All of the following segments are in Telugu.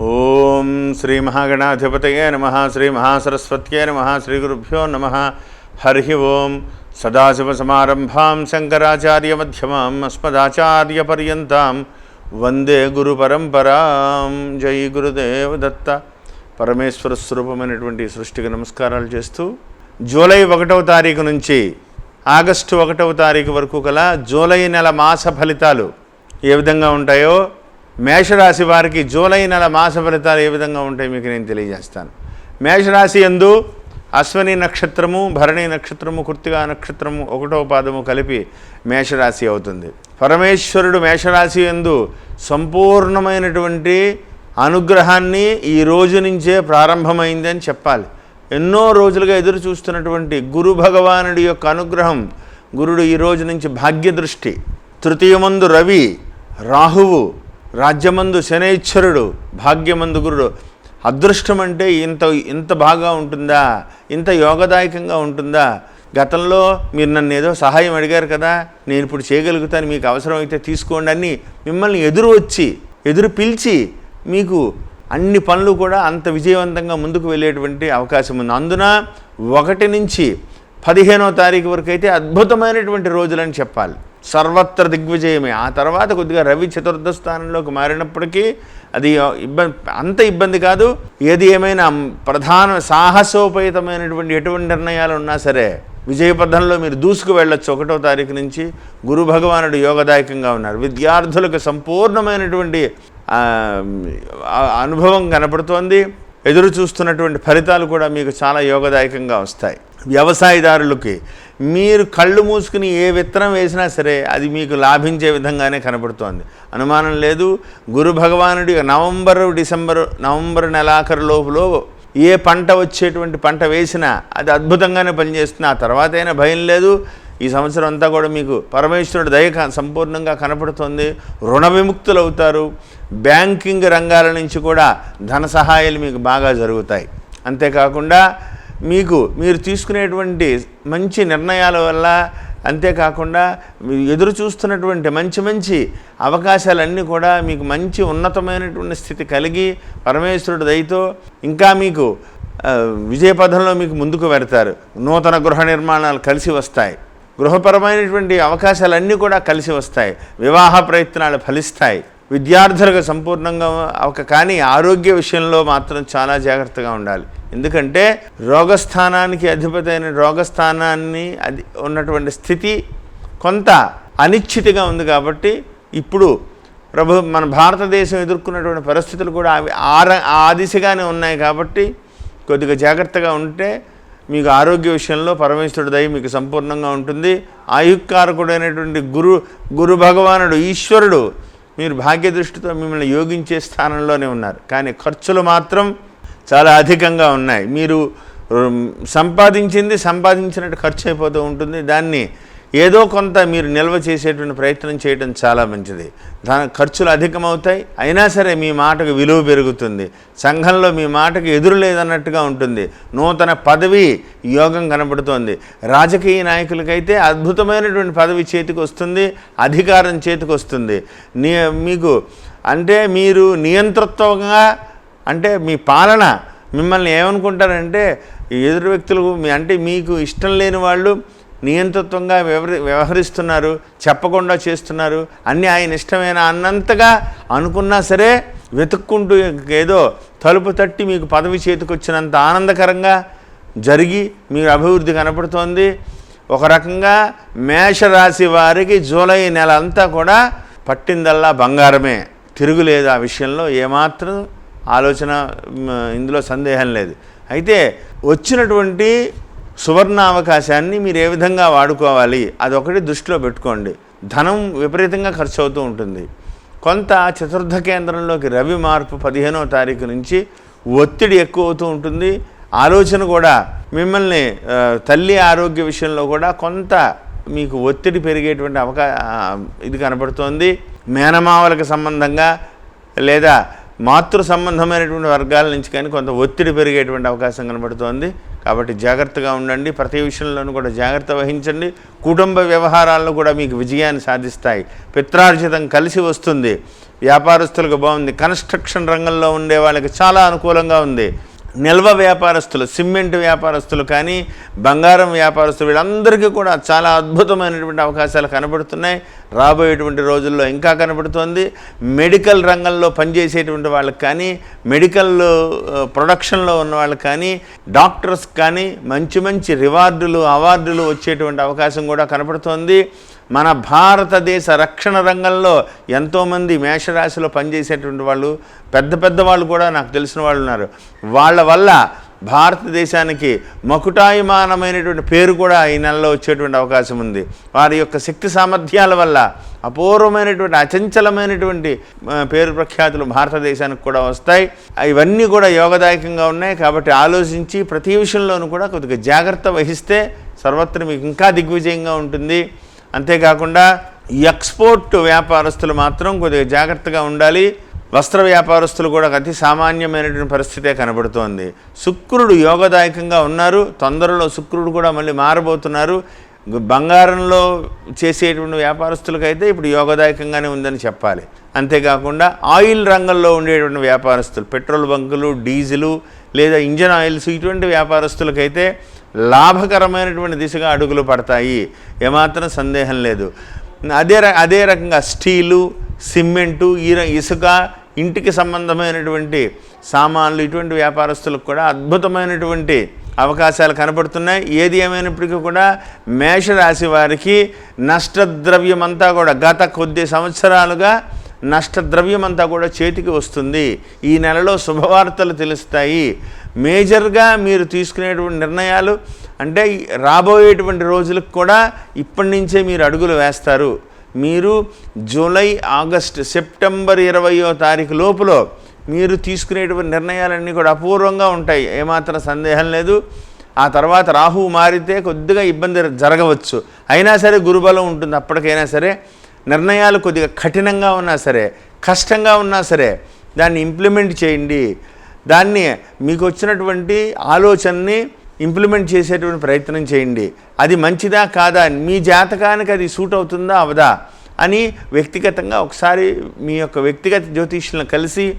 ఓం శ్రీ మహాగణాధిపతయే నమ శ్రీ మహాసరస్వత్యే నమ శ్రీ గురుభ్యో నమ. హరి ఓం. సదాశివసమారంభాం శంకరాచార్యమధ్యమాం అస్మదాచార్యపర్యంతం వందే గురు పరంపరాం. జై గురుదేవ దత్త. పరమేశ్వర స్వరూపమైనటువంటి సృష్టికి నమస్కారాలు చేస్తూ జూలై ఒకటవ తారీఖు నుంచి ఆగస్టు ఒకటవ తారీఖు వరకు కల జూలై నెల మాస ఫలితాలు ఏ విధంగా ఉంటాయో మేషరాశి వారికి జూలై నెల మాస ఫలితాలు ఏ విధంగా ఉంటాయి మీకు నేను తెలియజేస్తాను. మేషరాశి ఎందు అశ్వని నక్షత్రము భరణి నక్షత్రము కృత్తిగా నక్షత్రము ఒకటో పాదము కలిపి మేషరాశి అవుతుంది. పరమేశ్వరుడు మేషరాశి ఎందు సంపూర్ణమైనటువంటి అనుగ్రహాన్ని ఈ రోజు నుంచే ప్రారంభమైంది అని చెప్పాలి. ఎన్నో రోజులుగా ఎదురు చూస్తున్నటువంటి గురు భగవానుడి యొక్క అనుగ్రహం గురుడు ఈ రోజు నుంచి భాగ్యదృష్టి తృతీయమందు రవి రాహువు రాజ్యమందు శనైశ్వరుడు భాగ్యమందు గురుడు. అదృష్టం అంటే ఇంత ఇంత బాగా ఉంటుందా? ఇంత యోగదాయకంగా ఉంటుందా? గతంలో మీరు నన్ను ఏదో సహాయం అడిగారు కదా? నేను ఇప్పుడు చేయగలుగుతాను మీకు అవసరమైతే తీసుకోండి అని మిమ్మల్ని ఎదురు వచ్చి ఎదురు పిలిచి మీకు అన్ని పనులు కూడా అంత విజయవంతంగా ముందుకు వెళ్ళేటువంటి అవకాశం ఉంది. అందున ఒకటి నుంచి పదిహేనో తారీఖు వరకు అయితే అద్భుతమైనటువంటి రోజులని చెప్పాలి. సర్వత్ర దిగ్విజయమే. ఆ తర్వాత కొద్దిగా రవి చతుర్థ స్థానంలోకి మారినప్పటికీ అది ఇబ్బంది అంత ఇబ్బంది కాదు. ఏది ఏమైనా ప్రధాన సాహసోపేతమైనటువంటి ఎటువంటి నిర్ణయాలు ఉన్నా సరే విజయపథంలో మీరు దూసుకు వెళ్ళొచ్చు ఒకటో తారీఖు నుంచి. గురు భగవానుడు యోగదాయకంగా ఉన్నారు. విద్యార్థులకు సంపూర్ణమైనటువంటి అనుభవం కనపడుతోంది. ఎదురు చూస్తున్నటువంటి ఫలితాలు కూడా మీకు చాలా యోగదాయకంగా వస్తాయి. వ్యవసాయదారులకి మీరు కళ్ళు మూసుకుని ఏ విత్తనం వేసినా సరే అది మీకు లాభించే విధంగానే కనబడుతోంది. అనుమానం లేదు. గురు భగవానుడి నవంబరు డిసెంబరు నవంబర్ నెలాఖరు లోపులో ఏ పంట వచ్చేటువంటి పంట వేసినా అది అద్భుతంగానే పనిచేస్తుంది. ఆ తర్వాత అయినా భయం లేదు. ఈ సంవత్సరం అంతా కూడా మీకు పరమేశ్వరుడు దయ సంపూర్ణంగా కనపడుతుంది. రుణ విముక్తులు అవుతారు బ్యాంకింగ్ రంగాల నుంచి కూడా ధన సహాయాలు మీకు బాగా జరుగుతాయి. అంతేకాకుండా మీకు మీరు తీసుకునేటువంటి మంచి నిర్ణయాల వల్ల అంతేకాకుండా ఎదురు చూస్తున్నటువంటి మంచి మంచి అవకాశాలన్నీ కూడా మీకు మంచి ఉన్నతమైనటువంటి స్థితి కలిగి పరమేశ్వరుడు దయతో ఇంకా మీకు విజయపథంలో మీకు ముందుకు వెడతారు. నూతన గృహ నిర్మాణాలు కలిసి వస్తాయి. గృహపరమైనటువంటి అవకాశాలన్నీ కూడా కలిసి వస్తాయి. వివాహ ప్రయత్నాలు ఫలిస్తాయి. విద్యార్థులకు సంపూర్ణంగా ఒక కానీ ఆరోగ్య విషయంలో మాత్రం చాలా జాగ్రత్తగా ఉండాలి. ఎందుకంటే రోగస్థానానికి అధిపతి అయిన రోగస్థానాన్ని అది ఉన్నటువంటి స్థితి కొంత అనిశ్చితిగా ఉంది కాబట్టి ఇప్పుడు ప్రభు మన భారతదేశం ఎదుర్కొన్నటువంటి పరిస్థితులు కూడా అవి ఆ ఆ దిశగానే ఉన్నాయి కాబట్టి కొద్దిగా జాగ్రత్తగా ఉంటే మీకు ఆరోగ్య విషయంలో పరమేశ్వరుడు దయ మీకు సంపూర్ణంగా ఉంటుంది. ఆయుక్కారకుడైనటువంటి గురు గురు భగవానుడు ఈశ్వరుడు మీరు భాగ్య దృష్టితో మిమ్మల్ని యోగించే స్థానంలోనే ఉన్నారు. కానీ ఖర్చులు మాత్రం చాలా అధికంగా ఉన్నాయి. మీరు సంపాదించింది సంపాదించినట్టు ఖర్చు అయిపోతూ ఉంటుంది. దాన్ని ఏదో కొంత మీరు నిల్వ చేసేటువంటి ప్రయత్నం చేయడం చాలా మంచిది. దాని ఖర్చులు అధికమవుతాయి. అయినా సరే మీ మాటకు విలువ పెరుగుతుంది. సంఘంలో మీ మాటకు ఎదురు లేదన్నట్టుగా ఉంటుంది. నూతన పదవి యోగం కనబడుతోంది. రాజకీయ నాయకులకైతే అద్భుతమైనటువంటి పదవి చేతికి వస్తుంది. అధికారం చేతికి వస్తుంది. మీకు అంటే మీరు నియంతృత్వంగా అంటే మీ పాలన మిమ్మల్ని ఏమనుకుంటారంటే ఎదురు వ్యక్తులు మీ అంటే మీకు ఇష్టం లేని వాళ్ళు నియంతృత్వంగా వ్యవహరి వ్యవహరిస్తున్నారు చెప్పకుండా చేస్తున్నారు అన్నీ ఆయన ఇష్టమేనా అన్నంతగా అనుకున్నా సరే వెతుక్కుంటూ ఏదో తలుపు తట్టి మీకు పదవి చేతికొచ్చినంత ఆనందకరంగా జరిగి మీకు అభివృద్ధి కనపడుతోంది. ఒక రకంగా మేషరాశి వారికి జూలై నెల అంతా కూడా పట్టిందల్లా బంగారమే. తిరుగులేదు ఆ విషయంలో ఏమాత్రం ఆలోచన ఇందులో సందేహం లేదు. అయితే వచ్చినటువంటి సువర్ణ అవకాశాన్ని మీరు ఏ విధంగా వాడుకోవాలి అదొకటి దృష్టిలో పెట్టుకోండి. ధనం విపరీతంగా ఖర్చు అవుతూ ఉంటుంది. కొంత చతుర్థ కేంద్రంలోకి రవి మార్పు పదిహేనవ తారీఖు నుంచి ఒత్తిడి ఎక్కువ అవుతూ ఉంటుంది. ఆలోచన కూడా మిమ్మల్ని తల్లి ఆరోగ్య విషయంలో కూడా కొంత మీకు ఒత్తిడి పెరిగేటువంటి అవకా ఇది కనపడుతోంది. మేనమావలకు సంబంధంగా లేదా మాతృ సంబంధమైనటువంటి వర్గాల నుంచి కానీ కొంత ఒత్తిడి పెరిగేటువంటి అవకాశం కనబడుతోంది. కాబట్టి జాగ్రత్తగా ఉండండి. ప్రతి విషయంలోనూ కూడా జాగ్రత్త వహించండి. కుటుంబ వ్యవహారాల్లో కూడా మీకు విజయాన్ని సాధిస్తాయి. పిత్రార్జితం కలిసి వస్తుంది. వ్యాపారస్తులకు బాగుంది. కన్స్ట్రక్షన్ రంగంలో ఉండే వాళ్ళకి చాలా అనుకూలంగా ఉంది. నిల్వ వ్యాపారస్తులు సిమెంట్ వ్యాపారస్తులు కానీ బంగారం వ్యాపారస్తులు వీళ్ళందరికీ కూడా చాలా అద్భుతమైనటువంటి అవకాశాలు కనబడుతున్నాయి. రాబోయేటువంటి రోజుల్లో ఇంకా కనబడుతోంది. మెడికల్ రంగంలో పనిచేసేటువంటి వాళ్ళకి కానీ మెడికల్ ప్రొడక్షన్లో ఉన్న వాళ్ళకి కానీ డాక్టర్స్ కానీ మంచి మంచి రివార్డులు అవార్డులు వచ్చేటువంటి అవకాశం కూడా కనబడుతోంది. మన భారతదేశ రక్షణ రంగంలో ఎంతోమంది మేషరాశిలో పనిచేసేటువంటి వాళ్ళు పెద్ద పెద్ద వాళ్ళు కూడా నాకు తెలిసిన వాళ్ళు ఉన్నారు. వాళ్ళ వల్ల భారతదేశానికి మకుటాయమానమైనటువంటి పేరు కూడా ఈ నెలలో వచ్చేటువంటి అవకాశం ఉంది. వారి యొక్క శక్తి సామర్థ్యాల వల్ల అపూర్వమైనటువంటి అచంచలమైనటువంటి పేరు ప్రఖ్యాతులు భారతదేశానికి కూడా వస్తాయి. ఇవన్నీ కూడా యోగదాయకంగా ఉన్నాయి కాబట్టి ఆలోచించి ప్రతి విషయంలోనూ కూడా కొద్దిగా జాగ్రత్త వహిస్తే సర్వత్ర మీకు ఇంకా దిగ్విజయంగా ఉంటుంది. అంతేకాకుండా ఎక్స్పోర్ట్ వ్యాపారస్తులు మాత్రం కొద్దిగా జాగ్రత్తగా ఉండాలి. వస్త్ర వ్యాపారస్తులు కూడా అతి సామాన్యమైనటువంటి పరిస్థితే కనబడుతోంది. శుక్రుడు యోగదాయకంగా ఉన్నారు. తొందరలో శుక్రుడు కూడా మళ్ళీ మారబోతున్నారు. బంగారంలో చేసేటువంటి వ్యాపారస్తులకైతే ఇప్పుడు యోగదాయకంగానే ఉందని చెప్పాలి. అంతేకాకుండా ఆయిల్ రంగంలో ఉండేటువంటి వ్యాపారస్తులు పెట్రోల్ బంకులు డీజిలు లేదా ఇంజన్ ఆయిల్స్ ఇటువంటి వ్యాపారస్తులకైతే లాభకరమైనటువంటి దిశగా అడుగులు పడతాయి. ఏమాత్రం సందేహం లేదు. అదే ర- అదే రకంగా స్టీలు సిమెంటు ఇసుక ఇంటికి సంబంధమైనటువంటి సామాన్లు ఇటువంటి వ్యాపారస్తులకు కూడా అద్భుతమైనటువంటి అవకాశాలు కనబడుతున్నాయి ఏది ఏమైనప్పటికీ కూడా మేషరాశి వారికి నష్టద్రవ్యమంతా కూడా గత కొద్ది సంవత్సరాలుగా నష్టద్రవ్యం అంతా కూడా చేతికి వస్తుంది. ఈ నెలలో శుభవార్తలు తెలుస్తాయి. మేజర్గా మీరు తీసుకునేటువంటి నిర్ణయాలు అంటే రాబోయేటువంటి రోజులకు కూడా ఇప్పటి నుంచే మీరు అడుగులు వేస్తారు. మీరు జూలై ఆగస్ట్ సెప్టెంబర్ ఇరవయో తారీఖు లోపల మీరు తీసుకునేటువంటి నిర్ణయాలన్నీ కూడా అపూర్వంగా ఉంటాయి. ఏమాత్రం సందేహం లేదు. ఆ తర్వాత రాహువు మారితే కొద్దిగా ఇబ్బంది జరగవచ్చు. అయినా సరే గురుబలం ఉంటుంది. అప్పటికైనా సరే నిర్ణయాలు కొద్దిగా కఠినంగా ఉన్నా సరే కష్టంగా ఉన్నా సరే దాన్ని ఇంప్లిమెంట్ చేయండి. దాన్ని మీకు వచ్చినటువంటి ఆలోచనని ఇంప్లిమెంట్ చేసేటువంటి ప్రయత్నం చేయండి. అది మంచిదా కాదా? మీ జాతకానికి అది సూట్ అవుతుందా? అవదా? అని వ్యక్తిగతంగా ఒకసారి మీ యొక్క వ్యక్తిగత జ్యోతిష్యులను కలిసి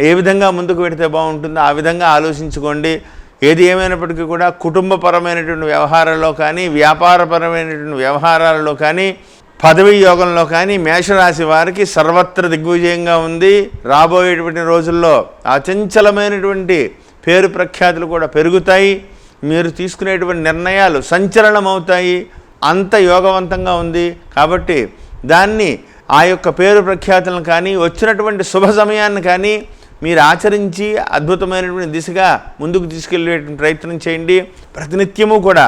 ఏ విధంగా ముందుకు పెడితే బాగుంటుందో ఆ విధంగా ఆలోచించుకోండి. ఏది ఏమైనప్పటికీ కూడా కుటుంబపరమైనటువంటి వ్యవహారాల్లో కానీ వ్యాపారపరమైనటువంటి వ్యవహారాలలో కానీ పదవి యోగంలో కానీ మేషరాశి వారికి సర్వత్ర దిగ్విజయంగా ఉంది. రాబోయేటువంటి రోజుల్లో అచంచలమైనటువంటి పేరు ప్రఖ్యాతులు కూడా పెరుగుతాయి. మీరు తీసుకునేటువంటి నిర్ణయాలు సంచలనం అవుతాయి అంత యోగవంతంగా ఉంది కాబట్టి దాన్ని ఆ యొక్క పేరు ప్రఖ్యాతులను కానీ వచ్చినటువంటి శుభ సమయాన్ని కానీ మీరు ఆచరించి అద్భుతమైనటువంటి దిశగా ముందుకు తీసుకెళ్ళేటువంటి ప్రయత్నం చేయండి. ప్రతినిత్యము కూడా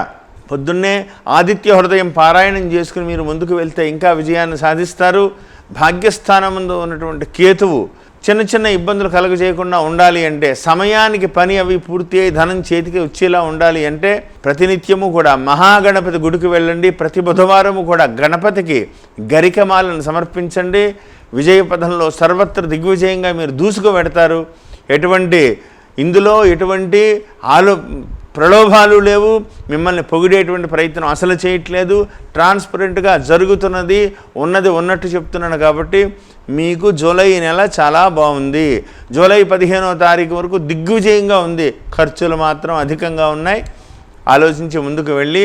పొద్దున్నే ఆదిత్య హృదయం పారాయణం చేసుకుని మీరు ముందుకు వెళ్తే ఇంకా విజయాన్ని సాధిస్తారు. భాగ్యస్థానముందు ఉన్నటువంటి కేతువు చిన్న చిన్న ఇబ్బందులు కలుగజేయకుండా ఉండాలి అంటే సమయానికి పని అవి పూర్తి అయి ధనం చేతికి వచ్చేలా ఉండాలి అంటే ప్రతినిత్యము కూడా మహాగణపతి గుడికి వెళ్ళండి. ప్రతి బుధవారము కూడా గణపతికి గరికమాలను సమర్పించండి. విజయపథంలో సర్వత్ర దిగ్విజయంగా మీరు దూసుకు పెడతారు. ఎటువంటి ఇందులో ఎటువంటి ఆలో ప్రలోభాలు లేవు మిమ్మల్ని పొగిడేటువంటి ప్రయత్నం అసలు చేయట్లేదు ట్రాన్స్పరెంట్గా జరుగుతున్నది ఉన్నది ఉన్నట్టు చెప్తున్నాను కాబట్టి మీకు జూలై నెల చాలా బాగుంది. జూలై పదిహేనవ తారీఖు వరకు దిగ్విజయంగా ఉంది. ఖర్చులు మాత్రం అధికంగా ఉన్నాయి. ఆలోచించి ముందుకు వెళ్ళి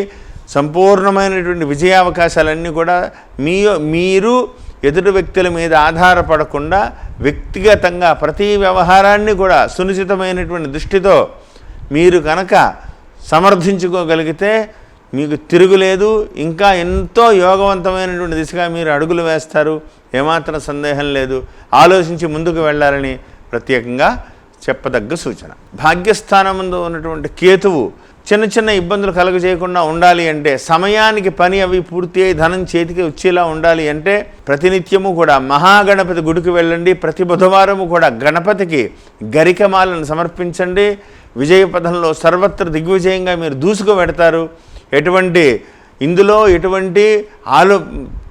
సంపూర్ణమైనటువంటి విజయావకాశాలన్నీ కూడా మీ మీరు ఎదుటి వ్యక్తుల మీద ఆధారపడకుండా వ్యక్తిగతంగా ప్రతి వ్యవహారాన్ని కూడా సునిశ్చితమైనటువంటి దృష్టితో మీరు కనుక సమర్థించుకోగలిగితే మీకు తిరుగులేదు ఇంకా ఎంతో యోగవంతమైనటువంటి దిశగా మీరు అడుగులు వేస్తారు ఏమాత్రం సందేహం లేదు. ఆలోచించి ముందుకు వెళ్ళాలని ప్రత్యేకంగా చెప్పదగ్గ సూచన. భాగ్యస్థానం ముందు ఉన్నటువంటి కేతువు చిన్న చిన్న ఇబ్బందులు కలుగజేయకుండా ఉండాలి అంటే సమయానికి పని అవి పూర్తి అయి ధనం చేతికి వచ్చేలా ఉండాలి అంటే ప్రతినిత్యము కూడా మహాగణపతి గుడికి వెళ్ళండి. ప్రతి బుధవారము కూడా గణపతికి గరికమాలను సమర్పించండి. విజయపథంలో సర్వత్ర దిగ్విజయంగా మీరు దూసుకు పెడతారు. ఎటువంటి ఇందులో ఎటువంటి ఆలో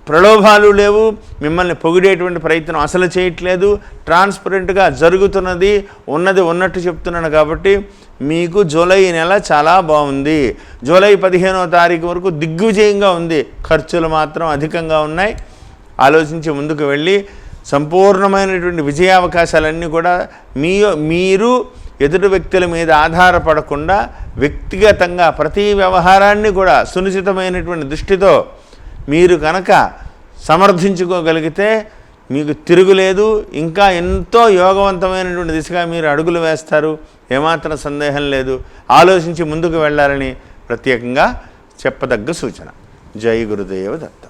ప్రలోభాలు లేవు. మిమ్మల్ని పొగిడేటువంటి ప్రయత్నం అసలు చేయట్లేదు. ట్రాన్స్పరెంట్గా జరుగుతున్నది ఉన్నది ఉన్నట్టు చెప్తున్నాను కాబట్టి మీకు జూలై నెల చాలా బాగుంది. జూలై పదిహేనో తారీఖు వరకు దిగ్విజయంగా ఉంది. ఖర్చులు మాత్రం అధికంగా ఉన్నాయి. ఆలోచించి ముందుకు వెళ్ళి సంపూర్ణమైనటువంటి విజయావకాశాలన్నీ కూడా మీ మీరు ఎదుటి వ్యక్తుల మీద ఆధారపడకుండా వ్యక్తిగతంగా ప్రతి వ్యవహారాన్ని కూడా సునిశ్చితమైనటువంటి దృష్టితో మీరు కనుక సమర్థించుకోగలిగితే మీకు తిరుగులేదు ఇంకా ఎంతో యోగవంతమైనటువంటి దిశగా మీరు అడుగులు వేస్తారు ఏమాత్రం సందేహం లేదు ఆలోచించి ముందుకు వెళ్ళాలని ప్రత్యేకంగా చెప్పదగ్గ సూచన. జై గురుదేవ దత్త.